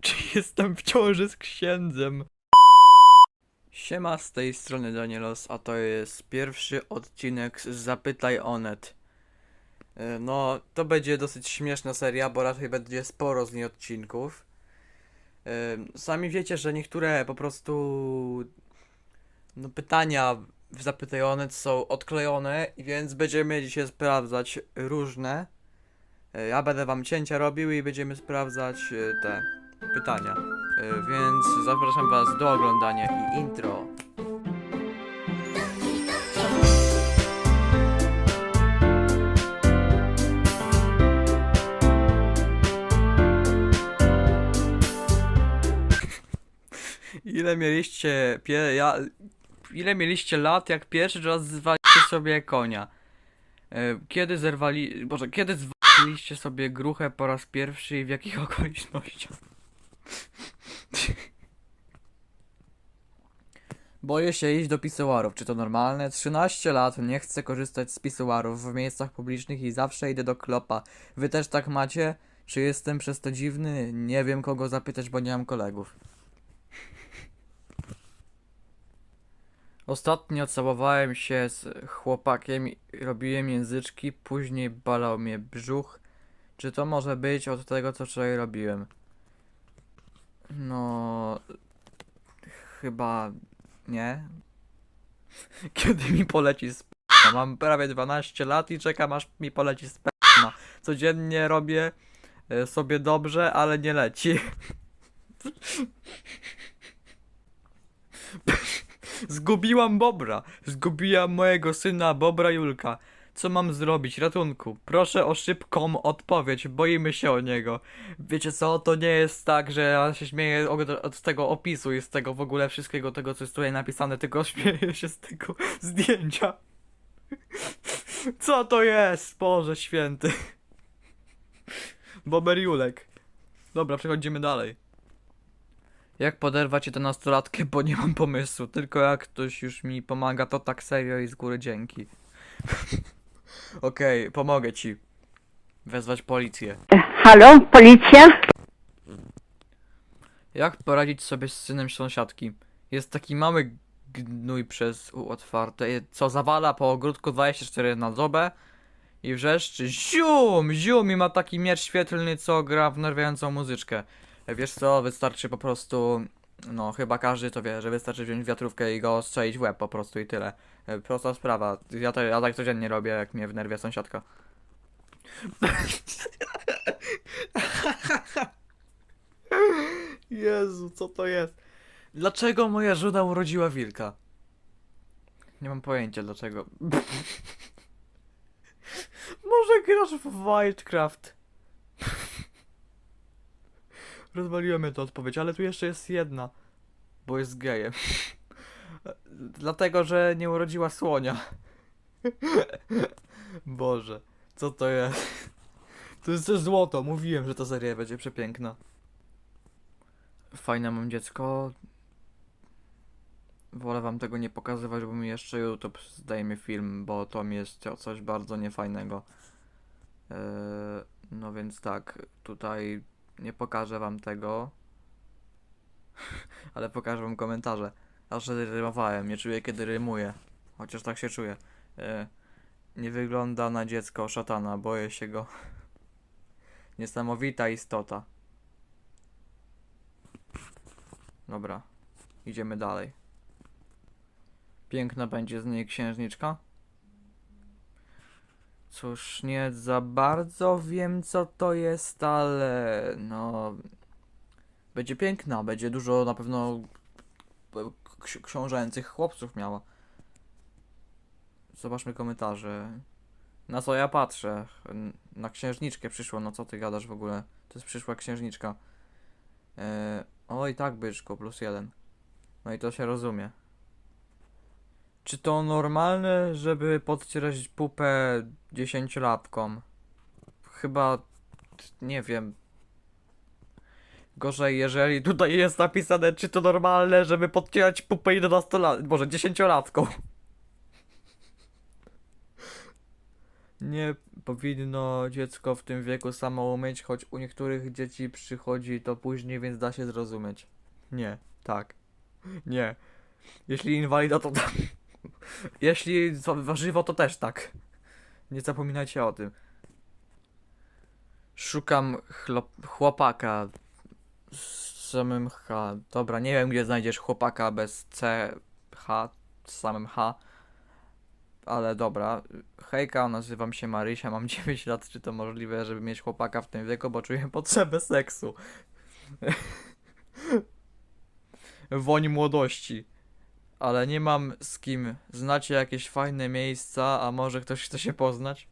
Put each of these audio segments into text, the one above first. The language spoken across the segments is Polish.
Czy jestem w ciąży z księdzem? Siema, z tej strony Danielos, a to jest pierwszy odcinek z Zapytaj Onet. E, No, to będzie dosyć śmieszna seria, bo raczej będzie sporo z niej odcinków. E, Sami wiecie, że niektóre po prostu no, pytania w Zapytaj Onet są odklejone, więc będziemy dzisiaj sprawdzać różne. E, Ja będę wam cięcia robił i będziemy sprawdzać e, te pytania. E, Więc zapraszam was do oglądania i intro. Ile mieliście pie, ja, ile mieliście lat, jak pierwszy raz zwaliście sobie konia? Kiedy zerwali, boże, kiedy zwaliliście sobie gruchę po raz pierwszy i w jakich okolicznościach? Boję się iść do pisoarów. Czy to normalne? 13 lat, nie chcę korzystać z pisoarów w miejscach publicznych i zawsze idę do klopa. Wy też tak macie? Czy jestem przez to dziwny? Nie wiem kogo zapytać, bo nie mam kolegów. Ostatnio całowałem się z chłopakiem robiłem języczki, później balał mnie brzuch. Czy to może być od tego, co wczoraj robiłem? No... Chyba... nie. Kiedy mi poleci sperma? Mam prawie 12 lat i czekam aż mi poleci sperma. Codziennie robię e, sobie dobrze, ale nie leci. Zgubiłam Bobra. Zgubiłam mojego syna Bobra Julka. Co mam zrobić? Ratunku. Proszę o szybką odpowiedź. Boimy się o niego. Wiecie co? To nie jest tak, że ja się śmieję od, od tego opisu i z tego w ogóle wszystkiego tego, co jest tutaj napisane, tylko śmieję się z tego zdjęcia. Co to jest? Boże święty. Bober Julek. Dobra, przechodzimy dalej. Jak poderwać 11-latkę, bo nie mam pomysłu. Tylko jak ktoś już mi pomaga, to tak serio i z góry dzięki. Okej, pomogę ci. Wezwać policję. Halo, policja? Jak poradzić sobie z synem sąsiadki? Jest taki mały gnój przez U otwarte, co zawala po ogródku 24 na dobę i wrzeszczy zium, zium i ma taki miecz świetlny, co gra w nerwiającą muzyczkę. Wiesz co, wystarczy po prostu, no chyba każdy to wie, że wystarczy wziąć wiatrówkę i go strzelić w łeb po prostu i tyle. E, Prosta sprawa, ja, to, ja tak codziennie robię, jak mnie wnerwia sąsiadka. Jezu, co to jest? Dlaczego moja żona urodziła wilka? Nie mam pojęcia dlaczego. Może grasz w Wildcraft? Rozwaliłem mnie to odpowiedź, ale tu jeszcze jest jedna. Bo jest gejem. Dlatego, że nie urodziła słonia. Boże, co to jest? To jest też złoto, mówiłem, że ta seria będzie przepiękna. Fajne mam dziecko. Wolę wam tego nie pokazywać, bo mi jeszcze YouTube zdejmie film, bo to mi jest co- coś bardzo niefajnego. Eee, no więc tak, tutaj nie pokażę wam tego. Ale pokażę wam komentarze. Aż rymowałem, nie czuję kiedy rymuję. Chociaż tak się czuję. Eee, nie wygląda na dziecko szatana, boję się go. Niesamowita istota. Dobra, idziemy dalej. Piękna będzie z niej księżniczka. Cóż, nie za bardzo wiem co to jest, ale no. Będzie piękna, będzie dużo na pewno ksi- książęcych chłopców miała. Zobaczmy komentarze. Na co ja patrzę? Na księżniczkę przyszło, no co ty gadasz w ogóle? To jest przyszła księżniczka. Eee, oj tak byczku, plus jeden. No i to się rozumie. Czy to normalne, żeby podcierać pupę dziesięciolatkom? Chyba... nie wiem. Gorzej, jeżeli tutaj jest napisane, czy to normalne, żeby podcierać pupę 11 lat, może dziesięciolatką. Nie powinno dziecko w tym wieku samo umyć, choć u niektórych dzieci przychodzi to później, więc da się zrozumieć. Nie, tak. Nie. Jeśli inwalida, to. Jeśli warzywo, to też tak. Nie zapominajcie o tym. Szukam chłopaka z samym H. Dobra, nie wiem gdzie znajdziesz chłopaka bez C, H, z samym H. Ale dobra. Hejka, nazywam się Marysia, mam 9 lat. Czy to możliwe, żeby mieć chłopaka w tym wieku, bo czuję potrzebę seksu? Woń młodości. Ale nie mam z kim. Znacie jakieś fajne miejsca, a może ktoś chce się poznać?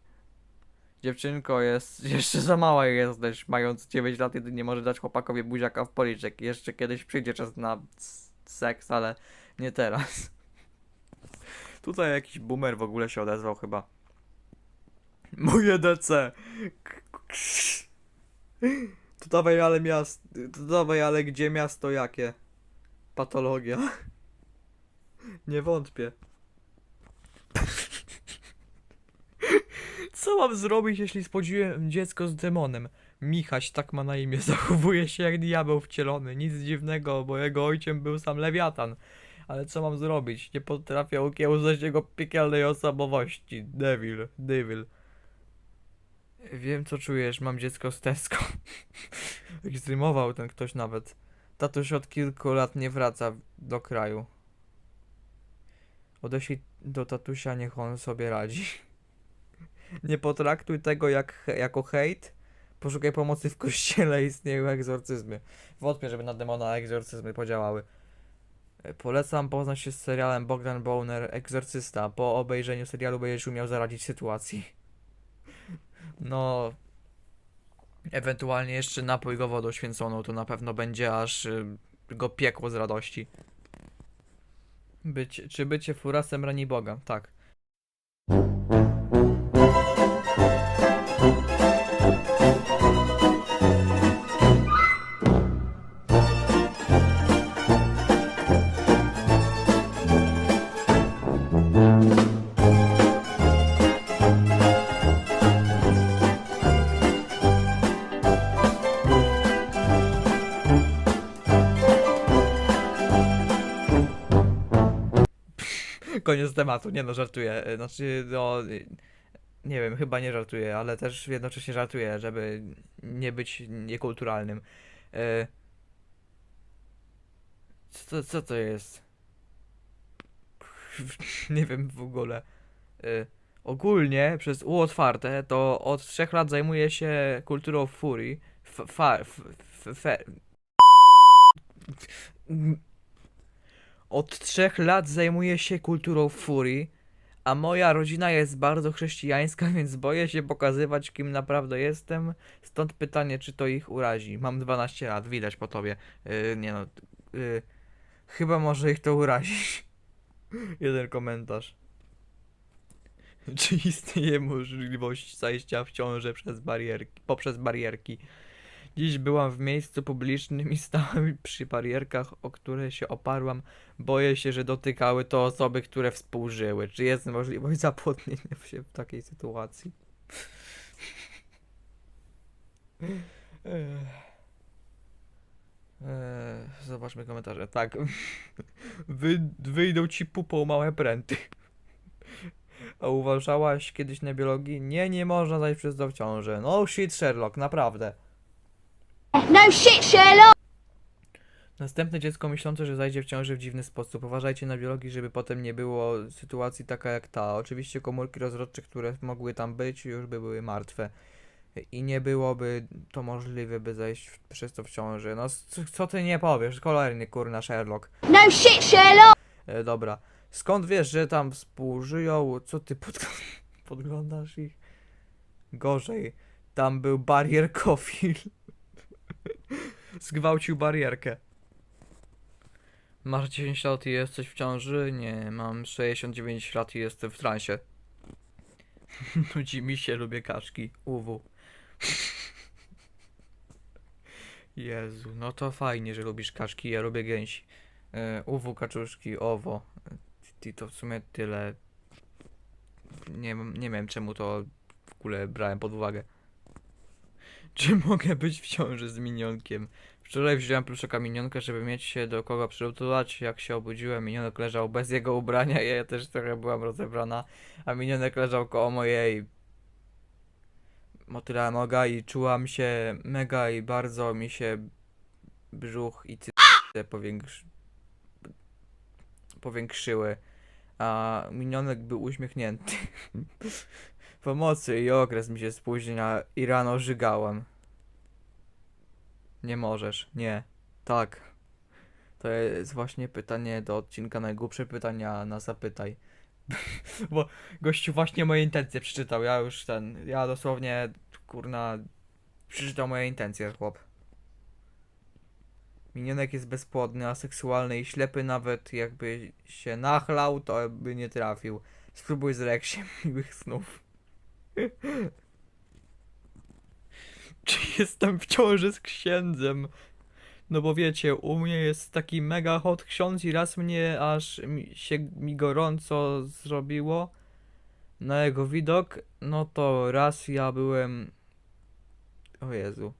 Dziewczynko jest jeszcze za mała jesteś, mając 9 lat jedynie może dać chłopakowi buziaka w policzek. Jeszcze kiedyś przyjdzie czas na seks, ale nie teraz. Tutaj jakiś boomer w ogóle się odezwał chyba. Moje DC. To dawaj ale miast. To dawaj ale gdzie miasto jakie? Patologia. Nie wątpię. Co mam zrobić, jeśli spodziłem dziecko z demonem? Michaś tak ma na imię, zachowuje się jak diabeł wcielony. Nic dziwnego, bo jego ojcem był sam lewiatan. Ale co mam zrobić? Nie potrafię ukiełzać jego piekielnej osobowości. Devil, devil. Wiem co czujesz, mam dziecko z Tesco. Ekstremował ten ktoś nawet. Tatuś od kilku lat nie wraca do kraju. Odeślij do tatusia, niech on sobie radzi. Nie potraktuj tego jak, jako hejt. Poszukaj pomocy w kościele, istnieją egzorcyzmy. Wątpię, żeby na demona egzorcyzmy podziałały. E, Polecam poznać się z serialem Bogdan Boner Egzorcysta. Po obejrzeniu serialu będziesz umiał zaradzić sytuacji. No. Ewentualnie jeszcze napój go wodą święconą, to na pewno będzie aż y, go piekło z radości. Być, czy bycie furasem rani Boga? Tak. Koniec tematu, nie no, żartuję. Y, Znaczy, no, y, nie wiem, chyba nie żartuję, ale też jednocześnie żartuję, żeby nie być niekulturalnym. Y, Co to, co to jest? Nie wiem w ogóle. Ogólnie przez U otwarte to od trzech lat zajmuję się kulturą furii. F, fa, f, f, od trzech lat zajmuję się kulturą furii, a moja rodzina jest bardzo chrześcijańska, więc boję się pokazywać, kim naprawdę jestem. Stąd pytanie, czy to ich urazi. Mam 12 lat, widać po tobie. Yy, nie no. Yy, chyba może ich to urazić. Jeden komentarz. Czy istnieje możliwość zajścia w ciążę przez barierki, poprzez barierki? Dziś byłam w miejscu publicznym i stałam przy barierkach, o które się oparłam. Boję się, że dotykały to osoby, które współżyły. Czy jest możliwość zapłodnienia się w takiej sytuacji? Ech, Zobaczmy komentarze. Tak. Wy, wyjdą ci pupą małe pręty. A uważałaś kiedyś na biologii? Nie, nie można zajść przez to w. No shit, Sherlock, naprawdę. No shit, Sherlock! Następne dziecko myślące, że zajdzie w ciąży w dziwny sposób. Uważajcie na biologii, żeby potem nie było sytuacji taka jak ta. Oczywiście komórki rozrodcze, które mogły tam być, już by były martwe. I nie byłoby to możliwe, by zajść w, przez to w ciąży. No, co ty nie powiesz? Cholerny kurna Sherlock. No shit, Sherlock! E, dobra. Skąd wiesz, że tam współżyją? Co ty podg podglądasz ich? Gorzej. Tam był barierkofil. Zgwałcił barierkę. Masz 10 lat i jesteś w ciąży? Nie, mam 69 lat i jestem w transie. Nudzi mi się, lubię kaczki. Uwu. Jezu, no to fajnie, że lubisz kaczki, ja lubię gęsi. E, uwu, kaczuszki, owo. I to w sumie tyle. Nie, nie wiem czemu to ogóle brałem pod uwagę. Czy mogę być w ciąży z minionkiem? Wczoraj wziąłem pluszaka minionka, żeby mieć się do kogo przytulować. Jak się obudziłem, minionek leżał bez jego ubrania, ja też trochę byłam rozebrana, a minionek leżał koło mojej motyla noga i czułam się mega i bardzo mi się brzuch i cyce powiększ... powiększyły, a minionek był uśmiechnięty. Pomocy i okres mi się spóźnia i rano żygałam. Nie możesz, nie. Tak. To jest właśnie pytanie do odcinka najgłupsze pytania na zapytaj. Bo gościu właśnie moje intencje przeczytał. Ja już ten. Ja dosłownie kurna przeczytał moje intencje, chłop. Minionek jest bezpłodny, aseksualny i ślepy nawet jakby się nachlał, to by nie trafił. Spróbuj z Reksiem miłych snów. Czy jestem w ciąży z księdzem? No bo wiecie, u mnie jest taki mega hot ksiądz i raz mnie aż mi, się mi gorąco zrobiło na jego widok, no to raz ja byłem... O Jezu.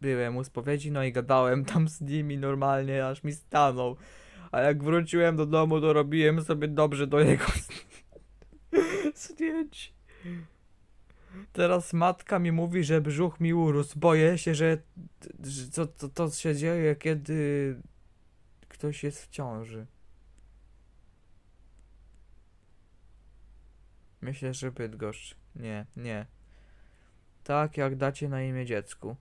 Byłem u spowiedzi, no i gadałem tam z nimi normalnie, aż mi stanął. A jak wróciłem do domu, to robiłem sobie dobrze do jego zdjęć. Teraz matka mi mówi, że brzuch mi urósł. Boję się, że, że to, to, to się dzieje, kiedy ktoś jest w ciąży. Myślę, że Bydgoszcz. Nie, nie. Tak jak dacie na imię dziecku.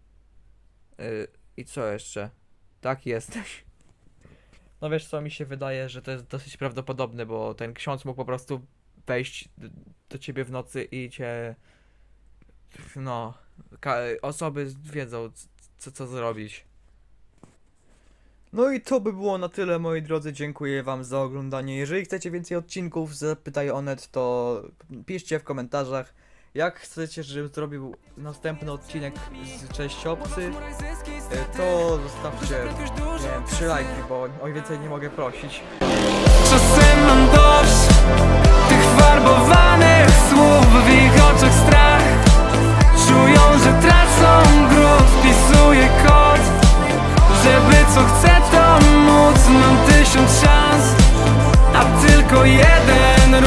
Yy, I co jeszcze? Tak jesteś. No wiesz co, mi się wydaje, że to jest dosyć prawdopodobne, bo ten ksiądz mógł po prostu wejść do ciebie w nocy i cię... No, ka- osoby wiedzą co, co zrobić. No i to by było na tyle, moi drodzy. Dziękuję Wam za oglądanie. Jeżeli chcecie więcej odcinków Zapytaj Onet, to piszcie w komentarzach, jak chcecie, żebym zrobił następny odcinek z Cześć Obcy. E, To zostawcie nie wiem, 3 lajki, bo o więcej nie mogę prosić. Czasem mam dość tych farbowanych słów w ich oczach strach. Czują, że tracą grunt, wpisuję kod. Żeby co chcę to móc, mam tysiąc szans A tylko jeden